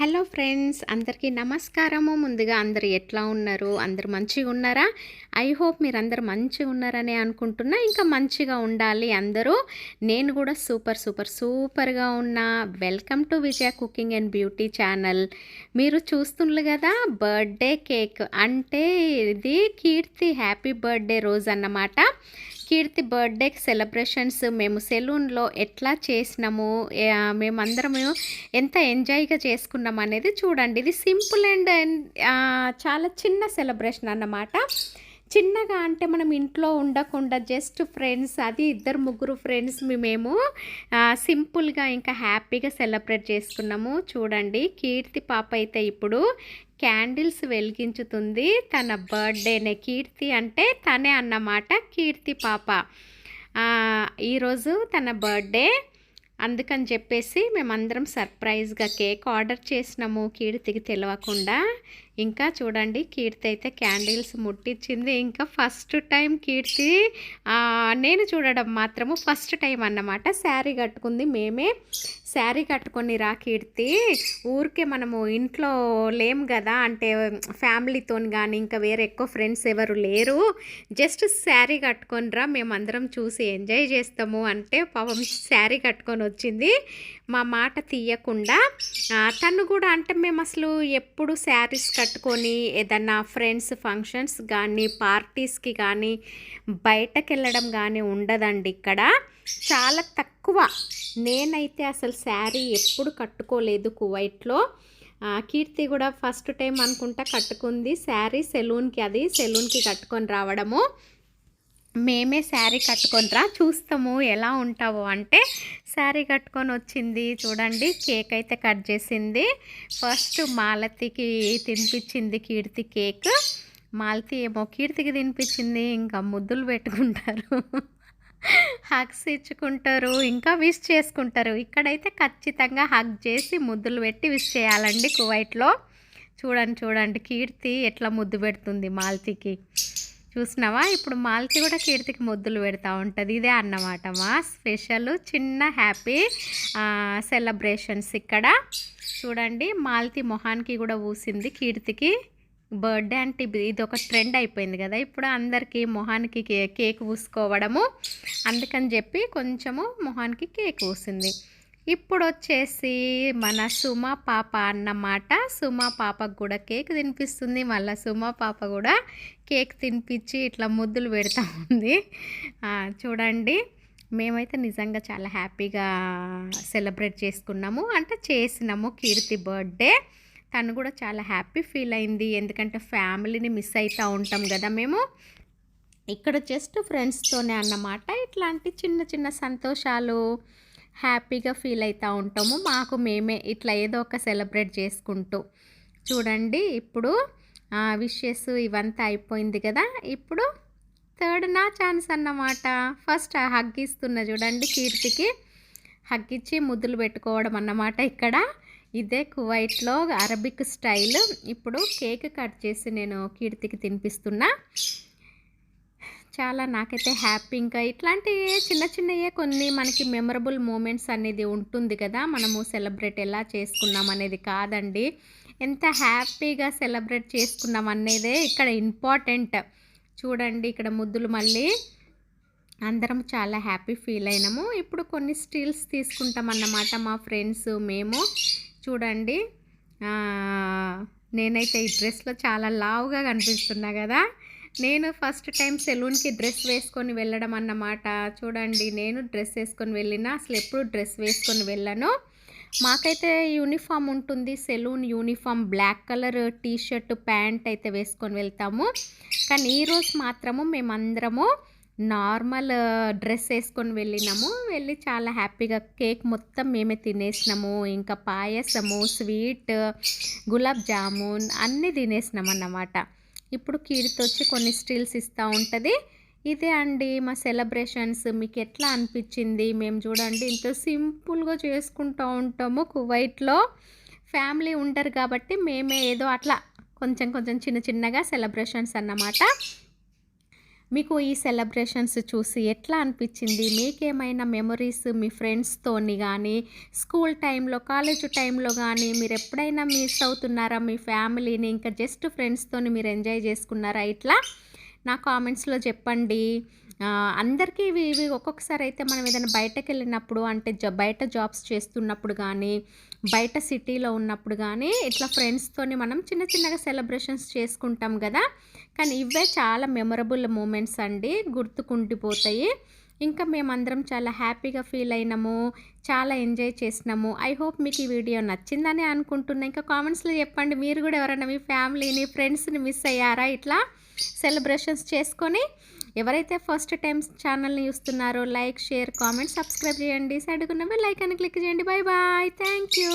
Hello friends అందరికీ నమస్కారము. ముందుగా అందరు ఎట్లా ఉన్నారు? అందరు మంచిగా ఉన్నారా? ఐ హోప్ మీరు అందరు మంచిగా ఉన్నారని అనుకుంటున్నా. ఇంకా మంచిగా ఉండాలి అందరూ. నేను కూడా సూపర్ సూపర్ సూపర్గా ఉన్నా. Welcome to Vijaya cooking and beauty channel మీరు చూస్తుండ్రు కదా బర్త్డే కేక్ అంటే ఇది కీర్తి హ్యాపీ బర్త్డే రోజు అన్నమాట కీర్తి బర్త్డే సెలబ్రేషన్స్ మేము సెలూన్లో ఎట్లా చేసినాము? మేమందరము ఎంత ఎంజాయ్గా చేసుకున్నాం అనేది చూడండి. ఇది సింపుల్ అండ్ చాలా చిన్న సెలబ్రేషన్ అన్నమాట. చిన్నగా అంటే మనం ఇంట్లో ఉండకుండా జస్ట్ ఫ్రెండ్స్ అది ఇద్దరు ముగ్గురు ఫ్రెండ్స్ మేము సింపుల్గా ఇంకా హ్యాపీగా సెలబ్రేట్ చేసుకున్నాము. చూడండి కీర్తి పాప అయితే ఇప్పుడు క్యాండిల్స్ వెలిగించుతుంది. తన బర్త్డేనే కీర్తి అంటే తనే అన్నమాట కీర్తి పాప. ఈరోజు తన బర్త్డే. అందుకని చెప్పేసి మేమందరం సర్ప్రైజ్గా కేక్ ఆర్డర్ చేసినాము కీర్తికి తెలియకుండా ఇంకా చూడండి కీర్తి అయితే క్యాండిల్స్ ముట్టించింది ఇంకా ఫస్ట్ టైం కీర్తి నేను చూడడం మాత్రము ఫస్ట్ టైం అన్నమాట. శారీ కట్టుకుంది మేమే. శారీ కట్టుకొని రా కీర్తి. ఊరికే మనము ఇంట్లో లేం కదా అంటే ఫ్యామిలీతో కానీ ఇంకా వేరే ఎక్కువ ఫ్రెండ్స్ ఎవరు లేరు. జస్ట్ శారీ కట్టుకొని రా మేమందరం చూసి ఎంజాయ్ చేస్తాము అంటే పాపం శారీ కట్టుకొని వచ్చింది. మా మాట తీయకుండా తను కూడా అంటే మేము అసలు ఎప్పుడు శారీస్ కట్టుకొని ఏదన్నా ఫ్రెండ్స్ ఫంక్షన్స్ కానీ పార్టీస్కి కానీ బయటకు వెళ్ళడం కానీ ఉండదండి ఇక్కడ. చాలా తక్కువ. నేనైతే అసలు శారీ ఎప్పుడు కట్టుకోలేదు కువైట్లో. కీర్తి కూడా ఫస్ట్ టైం అనుకుంటా కట్టుకుంది. శారీ సెలూన్కి అది సెలూన్కి కట్టుకొని రావడము. మేమే శారీ కట్టుకొని చూస్తాము ఎలా ఉంటావో అంటే శారీ కట్టుకొని వచ్చింది చూడండి కేక్ అయితే కట్ చేసింది. ఫస్ట్ మాలతికి తినిపించింది కీర్తి కేక్. మాలతి ఏమో కీర్తికి తినిపించింది ఇంకా ముద్దులు పెట్టుకుంటారు. హగ్స్ ఇచ్చుకుంటారు ఇంకా విష్ చేసుకుంటారు. ఇక్కడైతే ఖచ్చితంగా హగ్ చేసి ముద్దులు పెట్టి విష్ చేయాలండి కువైట్లో. చూడండి చూడండి కీర్తి ఎట్లా ముద్దు పెడుతుంది మాలతికి. చూసినావా? ఇప్పుడు మాలతి కూడా కీర్తికి ముద్దులు పెడతా ఉంటుంది. ఇదే అన్నమాట మా స్పెషల్ చిన్న హ్యాపీ సెలబ్రేషన్స్ ఇక్కడ. చూడండి మాల్తి మొహానికి కూడా పూసింది కీర్తికి. బర్త్డే అంటే ఇది ఇది ఒక ట్రెండ్ అయిపోయింది కదా. ఇప్పుడు అందరికీ మొహానికి కే కేక్ పూసుకోవడము అందుకని చెప్పి కొంచెము మొహానికి కేక్ పూసింది ఇప్పుడు వచ్చేసి మన సుమ పాప అన్నమాట సుమ పాపకు కూడా కేక్ తినిపిస్తుంది. మళ్ళీ సుమ పాప కూడా కేక్ తినిపించి ఇట్లా ముద్దులు పెడతా ఉంది. చూడండి. మేమైతే నిజంగా చాలా హ్యాపీగా సెలబ్రేట్ చేసుకున్నాము. అంటే చేసినాము కీర్తి బర్త్డే. తను కూడా చాలా హ్యాపీ ఫీల్ అయింది. ఎందుకంటే ఫ్యామిలీని మిస్ అవుతూ ఉంటాం కదా మేము. ఇక్కడ జస్ట్ ఫ్రెండ్స్తోనే అన్నమాట. ఇట్లాంటి చిన్న చిన్న సంతోషాలు హ్యాపీగా ఫీల్ అవుతూ ఉంటాము. మాకు మేమే ఇట్లా ఏదో ఒక సెలబ్రేట్ చేసుకుంటూ. చూడండి ఇప్పుడు విషెస్ ఇవంతా అయిపోయింది కదా. ఇప్పుడు థర్డ్ నా ఛాన్స్ అన్నమాట. ఫస్ట్ హగ్ ఇస్తున్నా చూడండి కీర్తికి. హగ్ ఇచ్చి ముద్దులు పెట్టుకోవడం అన్నమాట ఇక్కడ. ఇదే కువైట్లో అరబిక్ స్టైల్. ఇప్పుడు కేక్ కట్ చేసి నేను కీర్తికి తినిపిస్తున్నా. చాలా నాకైతే హ్యాపీ ఇంకా. ఇట్లాంటి చిన్న చిన్నయే కొన్ని మనకి మెమరబుల్ మూమెంట్స్ అనేది ఉంటుంది కదా. మనము సెలబ్రేట్ ఎలా చేసుకున్నాం అనేది కాదండి. ఎంత హ్యాపీగా సెలబ్రేట్ చేసుకున్నాం అనేదే ఇక్కడ ఇంపార్టెంట్. చూడండి ఇక్కడ ముద్దులు మళ్ళీ అందరం చాలా హ్యాపీ ఫీల్ అయినాము. ఇప్పుడు కొన్ని స్టిల్స్ తీసుకుంటాం అన్నమాట మా ఫ్రెండ్స్ మేము. చూడండి. నేనైతే ఈ డ్రెస్లో చాలా లావుగా కనిపిస్తున్నా కదా. నేను ఫస్ట్ టైం సెలూన్కి డ్రెస్ వేసుకొని వెళ్ళడం అన్నమాట చూడండి నేను డ్రెస్ వేసుకొని వెళ్ళిన అసలు ఎప్పుడు డ్రెస్ వేసుకొని వెళ్ళను. మాకైతే యూనిఫామ్ ఉంటుంది salon uniform black colour T shirt pant అయితే వేసుకొని వెళ్తాము. కానీ ఈరోజు మాత్రము మేమందరము నార్మల్ డ్రెస్ వేసుకొని వెళ్ళినాము. వెళ్ళి చాలా హ్యాపీగా కేక్ మొత్తం మేమే తినేసినాము. ఇంకా పాయసము స్వీట్ గులాబ్ జామున్ అన్నీ తినేసినాం అన్నమాట ఇప్పుడు కీర్తి వచ్చి కొన్ని స్టిల్స్ ఇస్తూ ఉంటుంది. ఇదే అండి మా సెలబ్రేషన్స్. మీకు ఎట్లా అనిపించింది? మేము చూడండి ఇంత సింపుల్గా చేసుకుంటూ ఉంటాము కువైట్లో. ఫ్యామిలీ ఉంటారు కాబట్టి మేమే ఏదో అట్లా కొంచెం కొంచెం చిన్న చిన్నగా సెలబ్రేషన్స్ అన్నమాట. మీకు ఈ సెలబ్రేషన్స్ చూసి ఎట్లా అనిపించింది? మీకేమైనా మెమరీస్ మీ ఫ్రెండ్స్తోని కానీ స్కూల్ టైంలో కాలేజ్ టైంలో కానీ మీరు ఎప్పుడైనా మిస్ అవుతున్నారా? మీ ఫ్యామిలీని ఇంకా జస్ట్ ఫ్రెండ్స్తోని మీరు ఎంజాయ్ చేసుకున్నారా? ఇట్లా నా కామెంట్స్లో చెప్పండి. అందరికీ ఇవి ఇవి ఒక్కొక్కసారి అయితే మనం ఏదైనా బయటకు వెళ్ళినప్పుడు అంటే జ బయట జాబ్స్ చేస్తున్నప్పుడు కానీ బయట సిటీలో ఉన్నప్పుడు కానీ ఇట్లా ఫ్రెండ్స్తోని మనం చిన్న చిన్నగా సెలబ్రేషన్స్ చేసుకుంటాం కదా కానీ ఇవే చాలా మెమరబుల్ మూమెంట్స్ అండి గుర్తుకుండిపోతాయి. ఇంకా మేమందరం చాలా హ్యాపీగా ఫీల్ అయినాము చాలా ఎంజాయ్ చేసినాము. ఐ హోప్ మీకు ఈ వీడియో నచ్చిందని అనుకుంటున్నా. ఇంకా కామెంట్స్లో చెప్పండి మీరు కూడా ఎవరైనా మీ ఫ్యామిలీని ఫ్రెండ్స్ని మిస్ అయ్యారా? ఇట్లా సెలబ్రేషన్స్ చేసుకొని ఎవరైతే ఫస్ట్ టైం ఛానల్ని చూస్తున్నారో లైక్ షేర్ కామెంట్ సబ్స్క్రైబ్ చేయండి. సైడ్కున్న బెల్ ఐకాన్ క్లిక్ చేయండి. Bye bye. Thank you